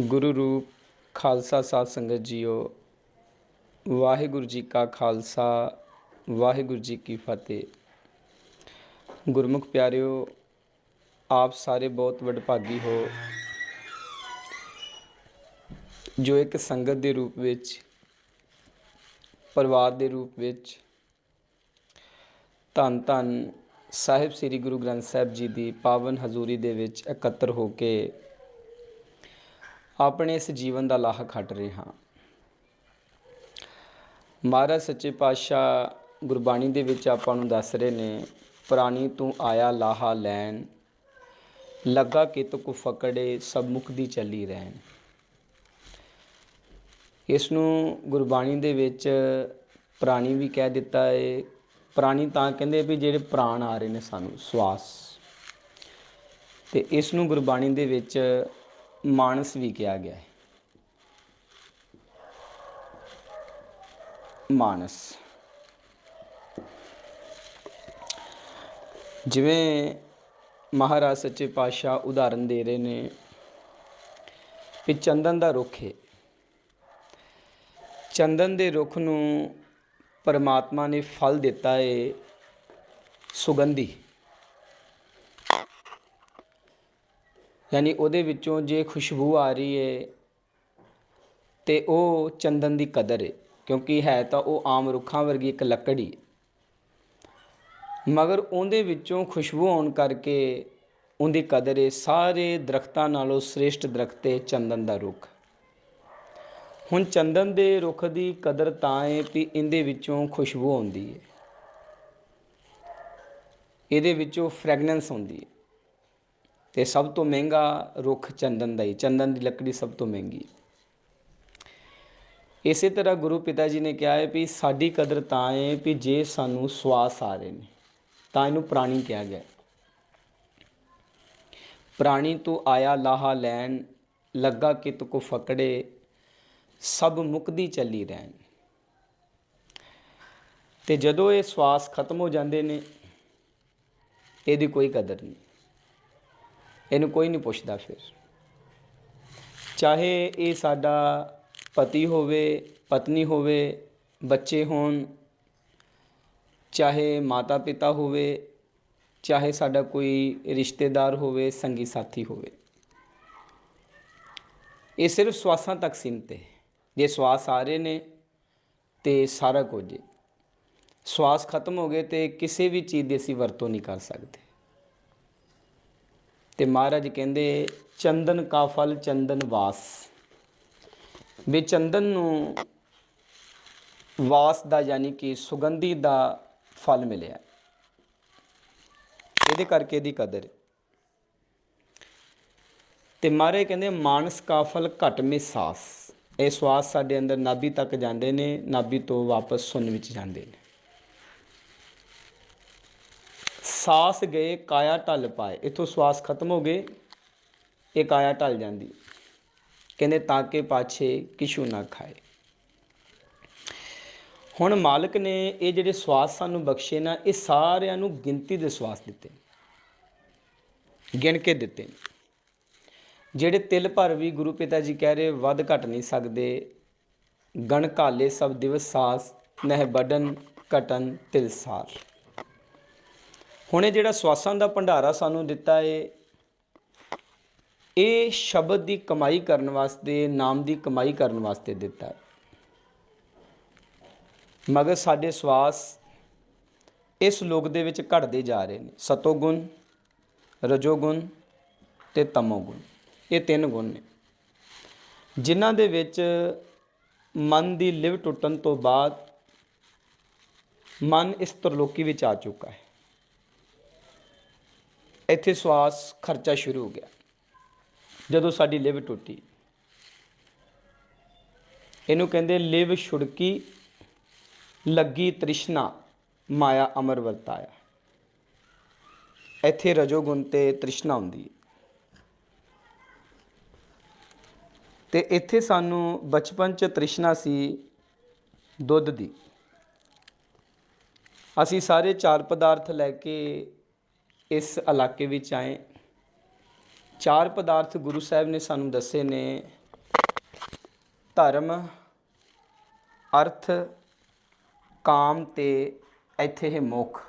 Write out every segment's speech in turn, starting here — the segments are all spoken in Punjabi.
ਗੁਰੂ ਰੂਪ ਖਾਲਸਾ ਸਾਧ ਸੰਗਤ ਜੀਓ, ਵਾਹਿਗੁਰੂ ਜੀ ਕਾ ਖਾਲਸਾ, ਵਾਹਿਗੁਰੂ ਜੀ ਕੀ ਫਤਿਹ। ਗੁਰਮੁਖ ਪਿਆਰਿਓ, ਆਪ ਸਾਰੇ ਬਹੁਤ ਵਡਭਾਗੀ ਹੋ। ਜੋ ਇੱਕ ਸੰਗਤ ਦੇ ਰੂਪ ਵਿੱਚ, ਪਰਿਵਾਰ ਦੇ ਰੂਪ ਵਿੱਚ, ਧੰਨ ਧੰਨ ਸਾਹਿਬ ਸ੍ਰੀ ਗੁਰੂ ਗ੍ਰੰਥ ਸਾਹਿਬ ਜੀ ਦੀ ਪਾਵਨ ਹਜ਼ੂਰੀ ਦੇ ਵਿੱਚ ਇਕੱਤਰ ਹੋ ਕੇ ਆਪਣੇ ਇਸ ਜੀਵਨ ਦਾ ਲਾਹਾ ਖੱਟ ਰਹੇ ਹਾਂ। ਮਹਾਰਾਜ ਸੱਚੇ ਪਾਤਸ਼ਾਹ ਗੁਰਬਾਣੀ ਦੇ ਵਿੱਚ ਆਪਾਂ ਨੂੰ ਦੱਸ ਰਹੇ ਨੇ, ਪ੍ਰਾਣੀ ਤੂੰ ਆਇਆ ਲਾਹਾ ਲੈਣ, ਲੱਗਾ ਕਿਤ ਕੋ ਫਕੜੇ, ਸਭ ਮੁਖ ਦੀ ਚੱਲੀ ਰਹਿਣ। ਇਸ ਨੂੰ ਗੁਰਬਾਣੀ ਦੇ ਵਿੱਚ ਪ੍ਰਾਣੀ ਵੀ ਕਹਿ ਦਿੱਤਾ ਹੈ ਪ੍ਰਾਣੀ ਤਾਂ ਕਹਿੰਦੇ ਵੀ ਜਿਹੜੇ ਪ੍ਰਾਣ ਆ ਰਹੇ ਨੇ ਸਾਨੂੰ, ਸਵਾਸ। ਤੇ ਇਸ ਨੂੰ ਗੁਰਬਾਣੀ ਦੇ ਵਿੱਚ ਮਾਨਸ ਵੀ ਕਿਹਾ ਗਿਆ ਹੈ। ਮਾਨਸ। ਜਿਵੇਂ ਮਹਾਰਾਜ ਸੱਚੇ ਪਾਤਸ਼ਾਹ ਉਦਾਹਰਨ ਦੇ ਰਹੇ ਨੇ ਕਿ ਚੰਦਨ ਦਾ ਰੁੱਖ ਹੈ। ਚੰਦਨ ਦੇ ਰੁੱਖ ਨੂੰ ਪਰਮਾਤਮਾ ਨੇ ਫਲ ਦਿੱਤਾ ਹੈ ਸੁਗੰਧੀ। ਯਾਨੀ ਉਹਦੇ ਵਿੱਚੋਂ ਜੇ ਖੁਸ਼ਬੂ ਆ ਰਹੀ ਹੈ ਤੇ ਉਹ ਚੰਦਨ ਦੀ ਕਦਰ ਏ, ਕਿਉਂਕਿ ਹੈ ਤਾਂ ਉਹ ਆਮ ਰੁੱਖਾਂ ਵਰਗੀ ਇੱਕ ਲੱਕੜੀ ਮਗਰ ਉਹਦੇ ਵਿੱਚੋਂ ਖੁਸ਼ਬੂ ਆਉਣ ਕਰਕੇ ਉਹਦੀ ਕਦਰ ਏ, ਸਾਰੇ ਦਰਖਤਾਂ ਨਾਲੋਂ ਸ੍ਰੇਸ਼ਟ ਦਰਖਤ ਏ ਚੰਦਨ ਦਾ ਰੁੱਖ। ਹੁਣ ਚੰਦਨ ਦੇ ਰੁੱਖ ਦੀ ਕਦਰ ਤਾਂ ਏ ਵੀ ਇਹਦੇ ਵਿੱਚੋਂ ਖੁਸ਼ਬੂ ਆਉਂਦੀ ਹੈ ਇਹਦੇ ਵਿੱਚੋਂ ਫ੍ਰੈਗਨੈਂਸ ਆਉਂਦੀ ਹੈ ਤੇ ਸਭ ਤੋਂ ਮਹਿੰਗਾ ਰੁੱਖ ਚੰਦਨ ਦਾ ਹੀ, ਚੰਦਨ ਦੀ ਲੱਕੜੀ ਸਭ ਤੋਂ ਮਹਿੰਗੀ ਇਸੇ ਤਰ੍ਹਾਂ ਗੁਰੂ ਪਿਤਾ ਜੀ ਨੇ ਕਿਹਾ ਹੈ ਵੀ ਸਾਡੀ ਕਦਰ ਤਾਂ ਹੈ ਵੀ ਜੇ ਸਾਨੂੰ ਸਵਾਸ ਆ ਰਹੇ ਨੇ, ਤਾਂ ਇਹਨੂੰ ਪ੍ਰਾਣੀ ਕਿਹਾ ਗਿਆ ਪ੍ਰਾਣੀ ਤੋਂ ਆਇਆ ਲਾਹਾ ਲੈਣ, ਲੱਗਾ ਕਿਤ ਕੋ ਫਕੜੇ, ਸਭ ਮੁਕਦੀ ਚੱਲੀ ਰਹਿਣ। ਤੇ ਜਦੋਂ ਇਹ ਸਵਾਸ ਖਤਮ ਹੋ ਜਾਂਦੇ ਨੇ, ਇਹਦੀ ਕੋਈ ਕਦਰ ਨਹੀਂ। ਇਹਨੂੰ ਕੋਈ ਨਹੀਂ ਪੁੱਛਦਾ ਫਿਰ। ਚਾਹੇ ਇਹ ਸਾਡਾ ਪਤੀ ਹੋਵੇ, ਪਤਨੀ ਹੋਵੇ, ਬੱਚੇ ਹੋਣ, ਚਾਹੇ ਮਾਤਾ ਪਿਤਾ ਹੋਵੇ, ਚਾਹੇ ਸਾਡਾ ਕੋਈ ਰਿਸ਼ਤੇਦਾਰ ਹੋਵੇ, ਸੰਗੀ ਸਾਥੀ ਹੋਵੇ। ਇਹ ਸਿਰਫ ਸਵਾਸਾਂ ਤੱਕ ਸੀਮਤ ਹੈ। ਜੇ ਸਵਾਸ ਆ ਰਹੇ ਨੇ, ਤੇ ਸਾਰਾ ਕੁਝ ਸਵਾਸ ਖਤਮ ਹੋ ਗਏ ਤੇ ਕਿਸੇ ਵੀ ਚੀਜ਼ ਦੀ ਅਸੀਂ ਵਰਤੋਂ ਨਹੀਂ ਕਰ ਸਕਦੇ। ਤੇ ਮਹਾਰਾਜ ਕਹਿੰਦੇ, ਚੰਦਨ ਕਾ ਫਲ, ਚੰਦਨ ਵਾਸ। ਵੀ ਚੰਦਨ ਨੂੰ ਵਾਸ ਦਾ ਯਾਨੀ ਕਿ ਸੁਗੰਧੀ ਦਾ ਫਲ ਮਿਲਿਆ। ਇਹਦੇ ਕਰਕੇ ਇਹਦੀ ਕਦਰ ਹੈ। ਤੇ ਮਹਾਰਾਜ ਕਹਿੰਦੇ, ਮਾਨਸ ਕਾ ਫਲ ਘਟ ਮੇ ਸਾਸ। ਇਹ ਸਵਾਸ ਸਾਡੇ ਅੰਦਰ ਨਾਭੀ ਤੱਕ ਜਾਂਦੇ ਨੇ, ਨਾਭੀ ਤੋਂ ਵਾਪਸ ਸੁੰਨ ਵਿੱਚ ਜਾਂਦੇ ਨੇ। ਸਾਸ ਗਏ, ਕਾਇਆ ਢਲ ਪਾਏ। ਇਥੋਂ ਸਵਾਸ ਖਤਮ ਹੋ ਗਏ, ਇਹ ਕਾਇਆ ਢਲ ਜਾਂਦੀ। ਕਹਿੰਦੇ, ਤਾਂ ਕਿ ਪਾਛੇ ਕਿਛੂ ਨਾ ਖਾਏ। ਹੁਣ ਮਾਲਕ ਨੇ ਇਹ ਜਿਹੜੇ ਸਵਾਸ ਸਾਨੂੰ ਬਖਸ਼ੇ ਨਾ, ਇਹ ਸਾਰਿਆਂ ਨੂੰ ਗਿਣਤੀ ਦੇ ਸਵਾਸ ਦਿੱਤੇ। ਗਿਣ ਕੇ ਦਿੱਤੇ। ਜਿਹੜੇ ਤਿਲ ਭਰ ਵੀ ਗੁਰੂ ਪਿਤਾ ਜੀ ਕਹਿ ਰਹੇ, ਵੱਧ ਘਟ ਨਹੀਂ ਸਕਦੇ। ਗਣ ਕਾਲੇ ਸਭ ਦਿਵਸ ਸਾਸ, ਨਹਿ ਬਡਨ ਘਟਨ ਤਿਲ ਸਾਰ ਹੁਣ ਇਹ ਜਿਹੜਾ ਸਵਾਸਾਂ ਦਾ ਭੰਡਾਰਾ ਸਾਨੂੰ ਦਿੱਤਾ ਏ, ਇਹ ਸ਼ਬਦ ਦੀ ਕਮਾਈ ਕਰਨ ਵਾਸਤੇ, ਨਾਮ ਦੀ ਕਮਾਈ ਕਰਨ ਵਾਸਤੇ ਦਿੱਤਾ ਹੈ ਮਗਰ ਸਾਡੇ ਸਵਾਸ ਇਸ ਲੋਕ ਦੇ ਵਿੱਚ ਘਟਦੇ ਜਾ ਰਹੇ ਨੇ। ਸਤੋਗੁਣ ਰਜੋਗੁਣ ਰਜੋ ਗੁਣ ਤੇ ਤਮੋ ਇਹ ਤਿੰਨ ਗੁਣ ਨੇ। ਜਿਨ੍ਹਾਂ ਦੇ ਵਿੱਚ ਮਨ ਦੀ ਲਿਵ ਟੁੱਟਣ ਤੋਂ ਬਾਅਦ ਮਨ ਇਸ ਤਰਲੋਕੀ ਵਿੱਚ ਆ ਚੁੱਕਾ ਹੈ। ਇੱਥੇ ਸਵਾਸ ਖਰਚਾ ਸ਼ੁਰੂ ਹੋ ਗਿਆ। ਜਦੋਂ ਸਾਡੀ ਲਿਵ ਟੁੱਟੀ। ਇਹਨੂੰ ਕਹਿੰਦੇ ਲਿਵ ਛੁੜਕੀ, ਲੱਗੀ ਤ੍ਰਿਸ਼ਨਾ, ਮਾਇਆ ਅਮਰ ਵਰਤਾਇਆ। ਇੱਥੇ ਰਜੋਗੁਣ ਤੇ ਤ੍ਰਿਸ਼ਨਾ ਹੁੰਦੀ ਹੈ। ਤੇ ਇੱਥੇ ਸਾਨੂੰ ਬਚਪਨ ਚ ਤ੍ਰਿਸ਼ਨਾ ਸੀ ਦੁੱਧ ਦੀ। ਅਸੀਂ ਸਾਰੇ ਚਾਰ ਪਦਾਰਥ ਲੈ ਕੇ ਇਸ ਇਲਾਕੇ ਵਿੱਚ ਆਏ ਚਾਰ ਪਦਾਰਥ ਗੁਰੂ ਸਾਹਿਬ ਨੇ ਸਾਨੂੰ ਦੱਸੇ ਨੇ ਧਰਮ ਅਰਥ ਕਾਮ ਤੇ ਇੱਥੇ ਹੈ ਮੁੱਖ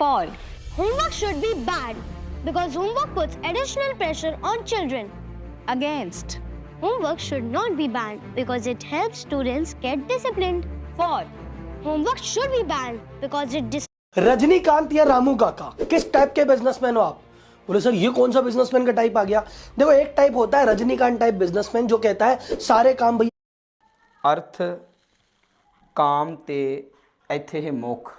For. Homework should be bad because homework puts additional pressure on children. Against. Homework should not be banned because it helps students get disciplined. For. Homework should be ban because it this Rajinikanth या रामू काका किस टाइप के बिजनेसमैन हो आप? बोले सर ये कौन सा बिजनेसमैन का टाइप आ गया? देखो एक टाइप होता है रजनीकांत टाइप बिजनेसमैन जो कहता है सारे काम भैया अर्थ काम ते ऐथे है मोख।